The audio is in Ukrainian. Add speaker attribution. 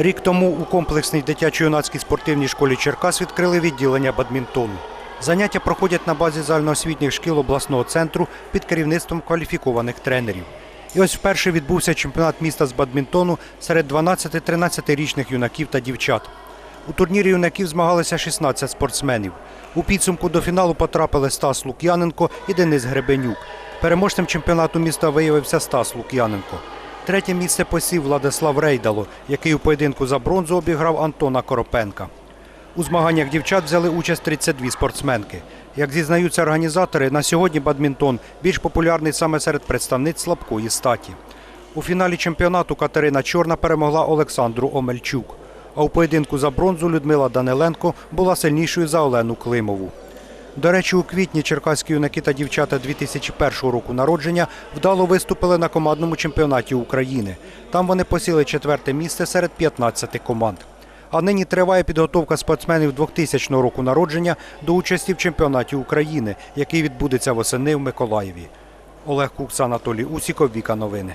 Speaker 1: Рік тому у комплексній дитячо-юнацькій спортивній школі Черкас відкрили відділення бадмінтону. Заняття проходять на базі загальноосвітніх шкіл обласного центру під керівництвом кваліфікованих тренерів. І ось вперше відбувся чемпіонат міста з бадмінтону серед 12-13-річних юнаків та дівчат. У турнірі юнаків змагалися 16 спортсменів. У підсумку до фіналу потрапили Стас Лук'яненко і Денис Гребенюк. Переможцем чемпіонату міста виявився Стас Лук'яненко. Третє місце посів Владислав Рейдало, який у поєдинку за бронзу обіграв Антона Коропенка. У змаганнях дівчат взяли участь 32 спортсменки. Як зізнаються організатори, на сьогодні бадмінтон більш популярний саме серед представниць слабкої статі. У фіналі чемпіонату Катерина Чорна перемогла Олександру Омельчук. А у поєдинку за бронзу Людмила Даниленко була сильнішою за Олену Климову. До речі, у квітні черкаські юнаки та дівчата 2001 року народження вдало виступили на командному чемпіонаті України. Там вони посіли четверте місце серед 15 команд. А нині триває підготовка спортсменів 2000 року народження до участі в чемпіонаті України, який відбудеться восени в Миколаєві. Олег Кукс, Анатолій Усіков, Віка Новини.